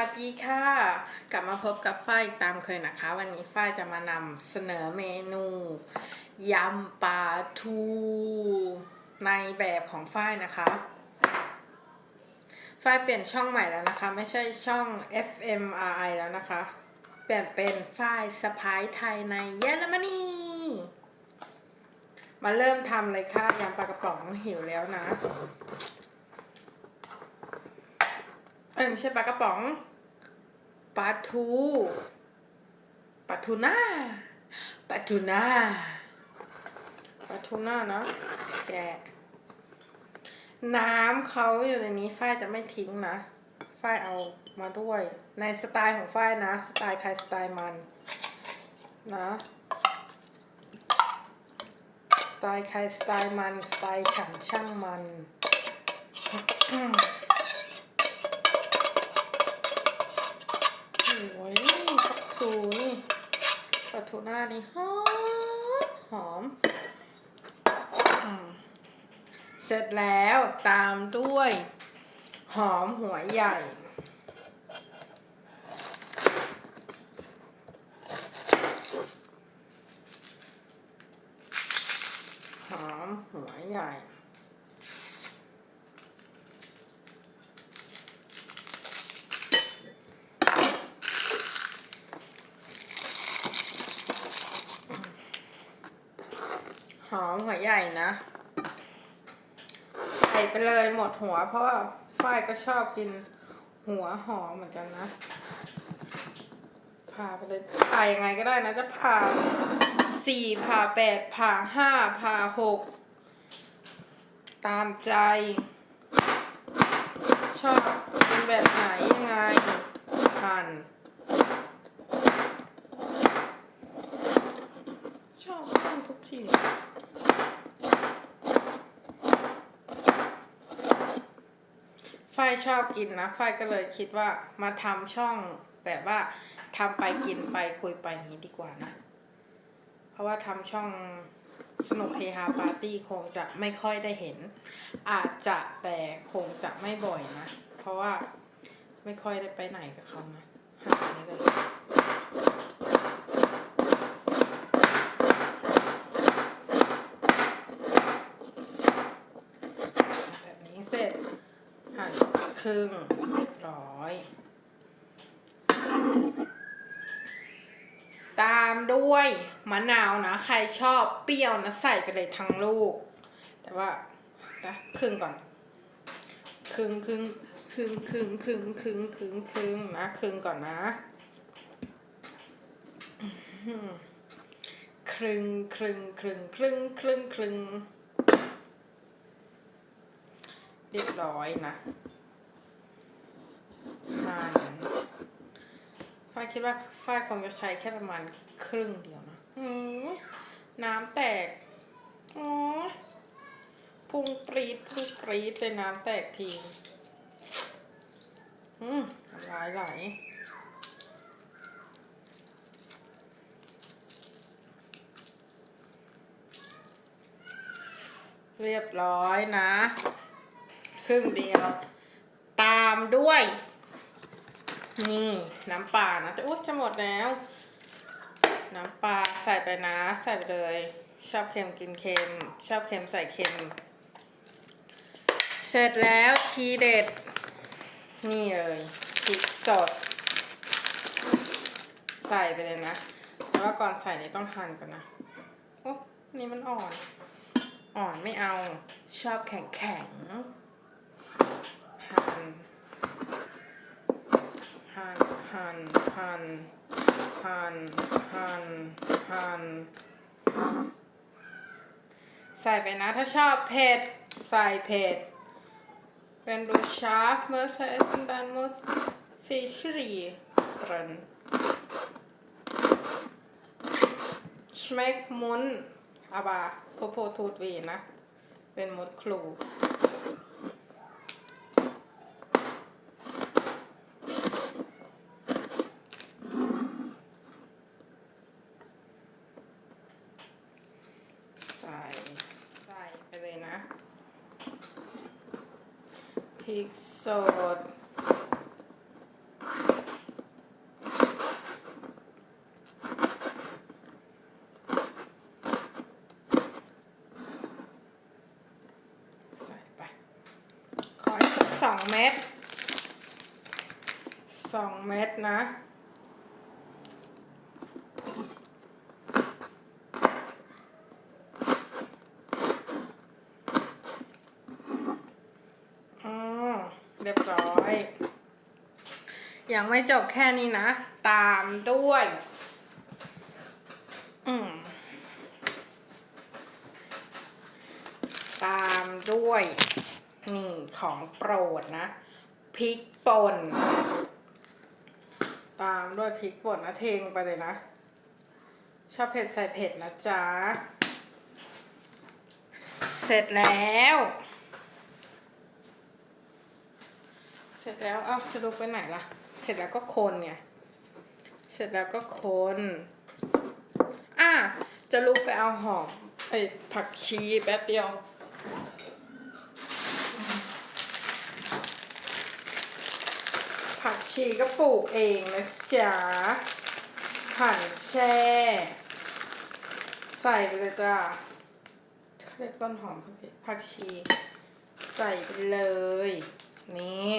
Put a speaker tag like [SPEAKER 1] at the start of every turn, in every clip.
[SPEAKER 1] วัสดีค่ะ กลับมาพบกับฝ้ายตามเคยนะคะ วันนี้ฝ้ายจะมานำเสนอเมนูยำปลาทูในแบบของฝ้ายนะคะฝ้ายเปลี่ยนช่องใหม่แล้วนะคะ ไม่ใช่ช่อง FMRI แล้วนะคะ เปลี่ยนเป็นฝ้ายสะพายไทยในเยอรมนีมาเริ่มทำเลยค่ะยำปลากระป๋องหิวแล้วนะเอ้ยไม่ใช่ปลากระป๋อง ปลาทูปลาทูน่าปลาทูน่าปลาทูน่าเนาะแกน้ำเขาอยู่ในนี้ฝ้ายจะไม่ทิ้งนะฝ้ายเอามาด้วย ในสไตล์ของฝ้ายนะ สไตล์ใครสไตล์มันนะสไตล์ใครสไตล์มัน สไตล์ฉันช่างมัน ปลาทูหน้านี่หอมหอม เสร็จแล้วตามด้วย หอมหัวใหญ่ หอมหัวใหญ่ หอมหัวใหญ่นะ ใส่ไปเลยหม ดหัว เพราะว่าฝ้ายก็ชอบกินหัวหอมเหมือนกันนะผ่าไปเลยผ่ายังไงก็ได้นะ จะผ่าสี่ผ่าแปดผ่าห้าผ่าหกตามใจ ชอบเป็นแบบไหนยังไงหั่นชอบทุกที ฝ้ายชอบกินนะฝ้ายก็เลยคิดว่ามาทำช่องแบบว่าทำไปกินไปคุยไปอย่างนี้ดีกว่านะ เพราะว่าทำช่องสนุกเฮฮาปาร์ตี้คงจะไม่ค่อยได้เห็น อาจจะแต่คงจะไม่บ่อยนะ เพราะว่าไม่ค่อยได้ไปไหนกับเขานะหานี้เลยแบบนี้เสร็จ หั่น ครึ่งเรียบร้อย ตามด้วยมะนาวนะ ใครชอบเปรี้ยวนะใส่ไปเลยทั้งลูก แต่ว่านะครึ่งก่อน ครึ่งครึ่งครึ่งครึ่งครึ่งครึ่งครึ่งครึ่งนะครึ่งก่อนนะครึ่งครึ่งครึ่งครึ่งครึ่งครึ่งเรียบร้อยนะ หั่นฝ้ายคิดว่าฝ้ายคงจะใช้แค่ประมาณครึ่งเดียวนะอืมน้ำแตกโอ้ยพุงปรีดพุงปรีดเลยน้ำแตกทีอืมน้ำลายไหลเรียบร้อยนะ ครึ่งเดียว ตามด้วย นี่น้ำปลานะจะอุ้ยจะหมดแล้ว น้ำปลาใส่ไปนะ ใส่ไปเลย ชอบเค็มกินเค็ม ชอบเค็มใส่เค็ม เสร็จแล้วทีเด็ด นี่เลยพริกสด ใส่ไปเลยนะแต่ว่าก่อนใส่นี่ต้องหั่นก่อนนะโอ้นี่มันอ่อน อ่อนไม่เอาชอบแข็งแข็ง หันหันหันหันหันใส่ไปนะถ้าชอบเผ็ดใส่เผ็ดเป็นดูชาร์ฟเมื่อใช้สันดานมุสฟิชรีตรันชเมกมุนอาบาโพโพทูดวีนะ เป็นมุดครู ริกสด ใส่ไป ขอสักสองเม็ดสองเม็ดนะ ยังไม่จบแค่นี้นะ ตามด้วย อืมตามด้วย นี่ของโปรดนะพริกป่น ตามด้วยพริกป่นนะเทงไปเลยนะ ชอบเผ็ดใส่เผ็ดนะจ๊ะ เสร็จแล้ว เสร็จแล้วเอ้าสรุปไปไหนล่ะ เสร็จแล้วก็คนไง เสร็จแล้วก็คน อะจะลุกไปเอาหอมไอ้ผักชีแป๊บเดียวผักชีก็ปลูกเองนะจ๊ะหั่นแช่ ใส่ไปเลยจ้ะเขาเรียกต้นหอมผักชี ใส่ไปเลย นี่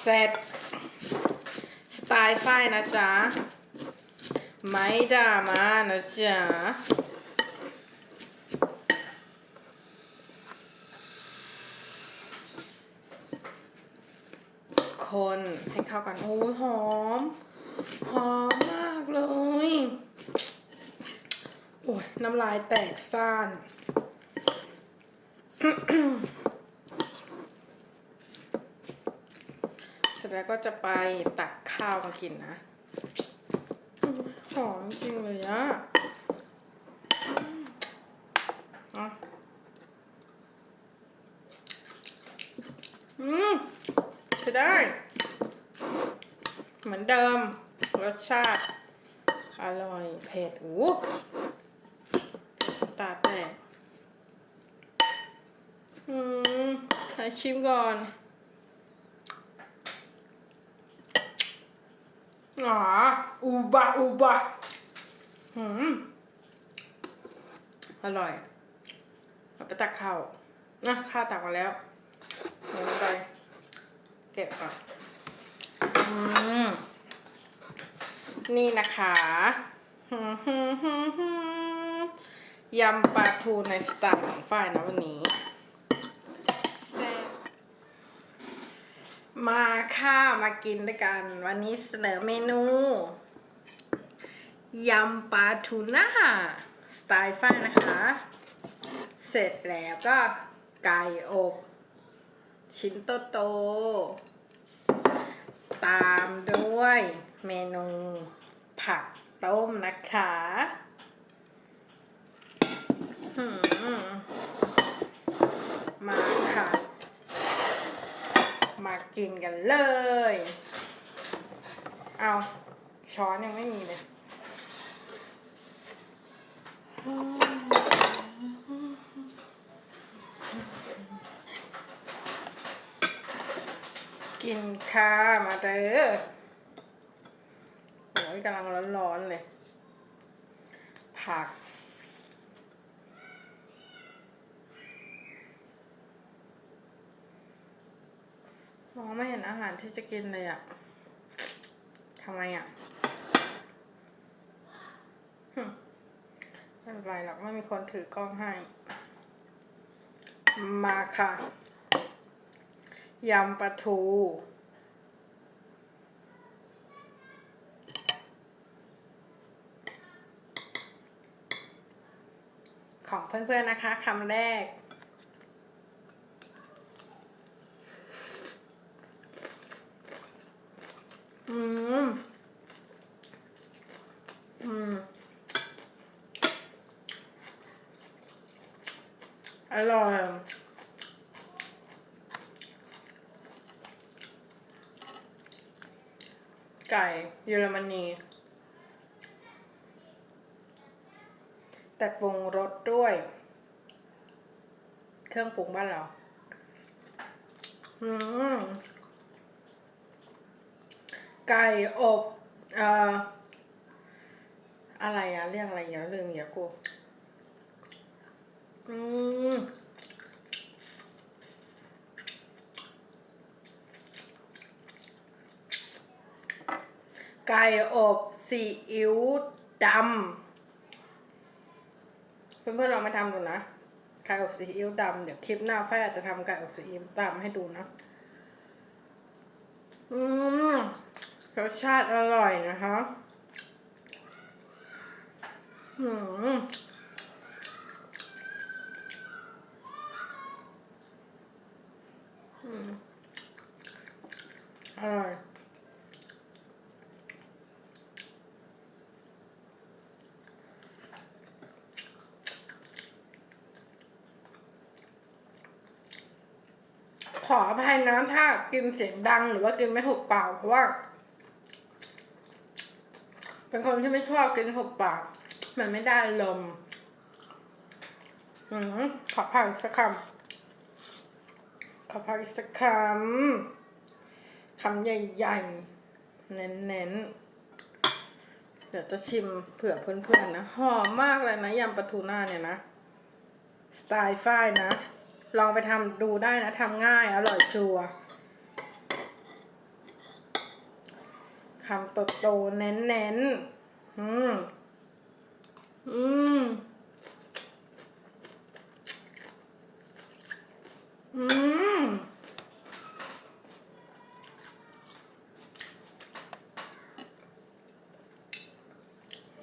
[SPEAKER 1] เสร็จสไตล์ฝ้ายนะจ๊ะไม่ด่ามานะจ๊ะคนให้เข้ากันโอ้ยหอม หอมมากเลย โอ้ย น้ำลายแตกซ่าน เสร็จแล้วก็จะไปตักข้าวมากินนะ หอมจริงเลยอะอะอืมจะได้ เหมือนเดิม รสชาติ อร่อย เผ็ดอู้ ตาแตกอืมให้ชิมก่อนอ๋ออูบะอูบะหืมอร่อยเอาไปตักข้าวนะข้าวตักมาแล้วเดี๋ยวไปเก็บก่อนอืมนี่นะคะหืมหืมหืมหืม ยำปลาทูในสไตล์ของฝ้ายนะวันนี้แซ่บมาค่ะ มากินด้วยกัน วันนี้เสนอเมนู ยำปลาทูน่าสไตล์ฝ้ายนะคะ เสร็จแล้วก็ไก่อบ ชิ้นโตๆตามด้วยเมนูผักต้มนะคะ มาค่ะ มากินกันเลย เอาช้อนยังไม่มีเลยกินค่ะมาเด้อโอ้ยกำลังร้อนๆเลย ผัก มองไม่เห็นอาหารที่จะกินเลยอะทำไมอะไม่เป็นไรหรอกไม่มีคนถือกล้องให้ มาค่ะ ยำปลาทูของเพื่อนๆนะคะคำแรก อืม อืม อร่อยไก่เยอรมนี แต่ปรุงรสด้วย เครื่องปรุงบ้านเรา ไก่อบ เอ่อ อะไรอะเรียกอะไรอย่าลืมอย่ากู อืมไก่อบซีอิ๊วดำเพื่อนๆลองมาทำดูนะ ไก่อบซีอิ๊วดำเดี๋ยวคลิปหน้าแฟอาจจะทำไก่อบซีอิ๊วดำให้ดูนะ อืมรสชาติอร่อยนะคะ อืม อร่อยขออภัยนะถ้ากินเสียงดังหรือว่ากินไม่ถูกปากเพราะว่า เป็นคนที่ไม่ชอบกินถูกปาก มันไม่ได้ลม อืมขอพักอีกสักคำ พักอีกสักคำ คำใหญ่ๆ เน้นๆ เดี๋ยวจะชิมเผื่อเพื่อนๆนะ หอมมากเลยนะยำปลาทูน่าเนี่ยนะ สไตล์ฝ้ายนะ ลองไปทำดูได้นะทำง่าย อร่อยชัวร์คำโตๆเน้นๆ อืม อืม อืม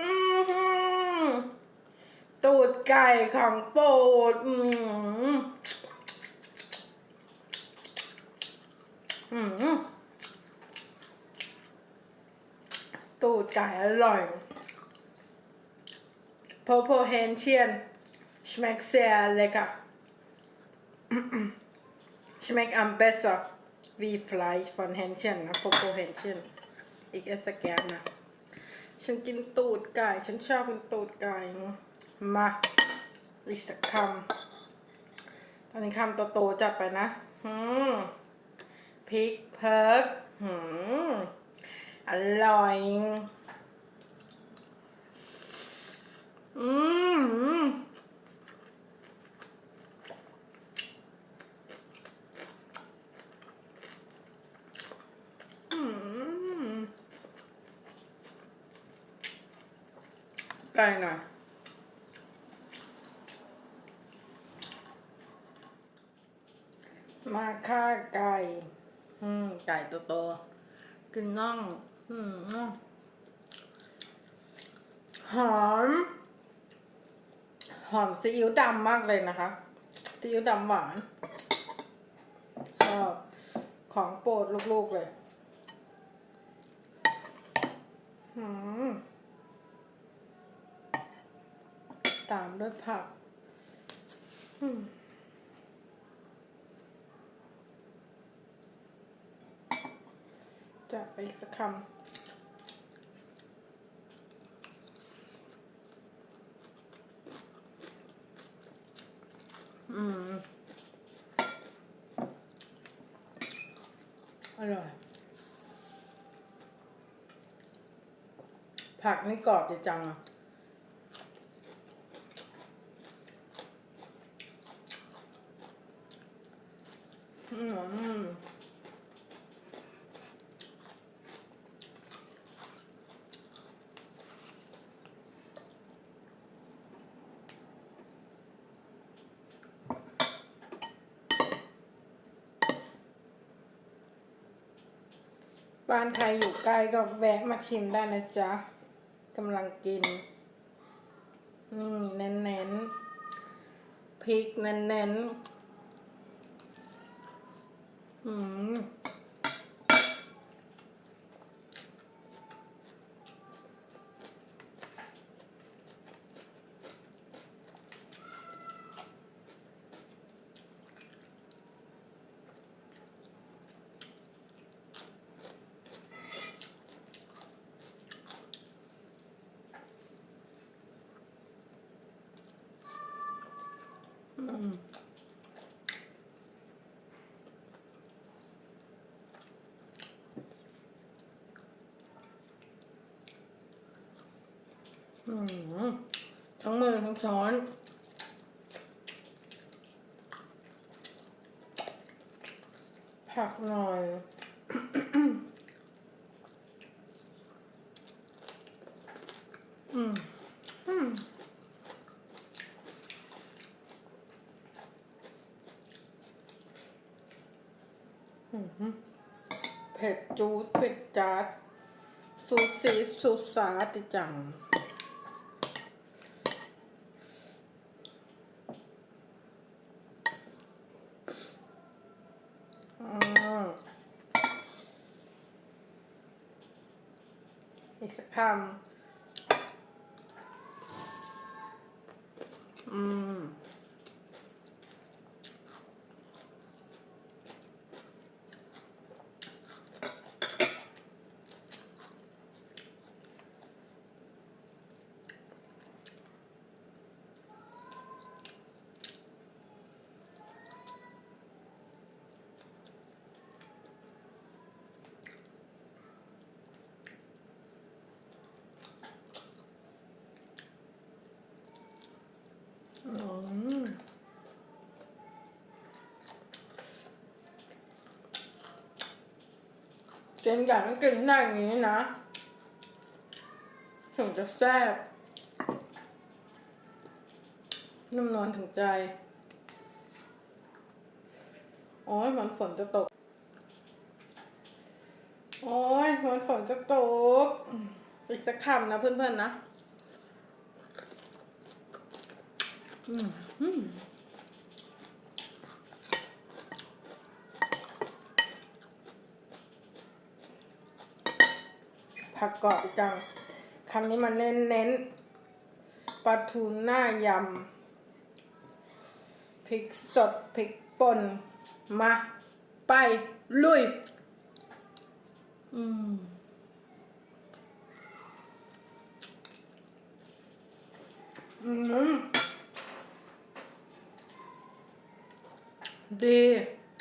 [SPEAKER 1] อืม ตูดไก่ ไก่ของโปรดอืมตูดไก่อร่อยโพโพเฮนเชียนชเมกเซียเลยค่ะชเมกอัมเบสซ์วีฟลายฟอนเฮนเชียนนะโพโพเฮนเชียนอีกเอสแกนนะ ฉันกินตูดไก่ ฉันชอบกินตูดไก่มา อีกสักคำตอนนี้คำโตๆจัดไปนะอืมพริกเพิกหืมอร่อยอืมอืมไก่หน่อย มาค่าไก่ อืม ไก่ โตๆกินน่อง อืมหอม หอมซีอิ๊วดำมากเลยนะคะซีอิ๊วดำหวานชอบของโปรดลูกๆเลยอืมตามด้วยผักอืม จะไปสักคำอืมอร่อย ผักนี่กรอบดีจังอะอืม บ้านใครอยู่ใกล้ก็แวะมาชิมได้นะจ๊ะกำลังกินนี่เน้นๆพริกเน้นๆอืมอืม อืมทั้งมือทั้งช้อน ผักหน่อย อืม อืม อืมเผ็ด จูดเผ็ดจัดสูดสีสูดสาดิจังอืมอีกสักคำอืม อืม กินอย่างกินได้อย่างนี้นะ ถึงจะแซ่บนุ่มนวลถึงใจ โอ้ยมันฝนจะตก โอ้ยมันฝนจะตก อีกสักคำนะเพื่อนๆนะ อืม ผักกรอบอีกจังคำนี้มันเน้นเน้นๆปลาทูน่ายำพริกสดพริกป่นมา ไป ลุย อืมอืมดี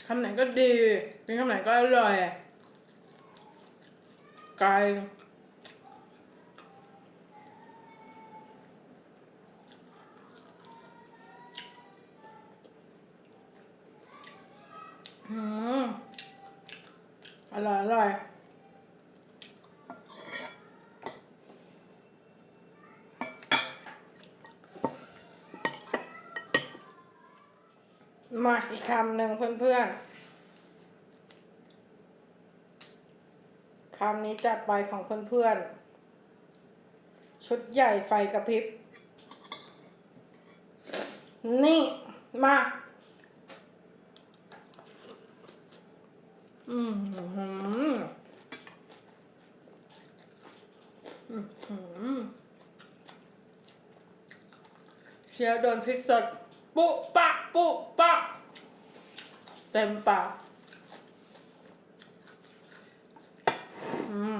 [SPEAKER 1] คำไหนก็ดีกินคำไหนก็อร่อยไก่ อร่อยอร่อยมาอีกคำหนึ่งเพื่อนๆ คำนี้จัดไปของเพื่อนๆ ชุดใหญ่ไฟกระพริบ นี่ มา อืมหืมอืมเชียร์โดนพริกสด ปุ๊ปะปุ๊ปะเต็มปากอืม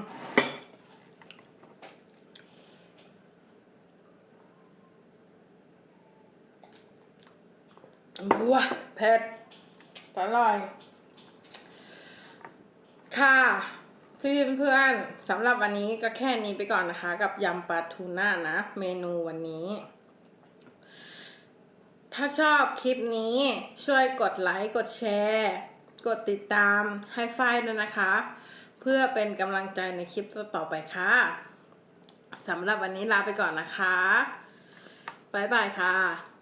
[SPEAKER 1] ว้าเผ็ดอร่อย ค่ะพี่เพื่อนๆสำหรับวันนี้ก็แค่นี้ไปก่อนนะคะ กับยำปลาทูน่านะ เมนูวันนี้ ถ้าชอบคลิปนี้ช่วยกดไลค์กดแชร์ กดติดตามให้ฝ้ายด้วยนะคะ เพื่อเป็นกำลังใจในคลิปต่อไปค่ะสำหรับวันนี้ลาไปก่อนนะคะ บ๊ายบายค่ะ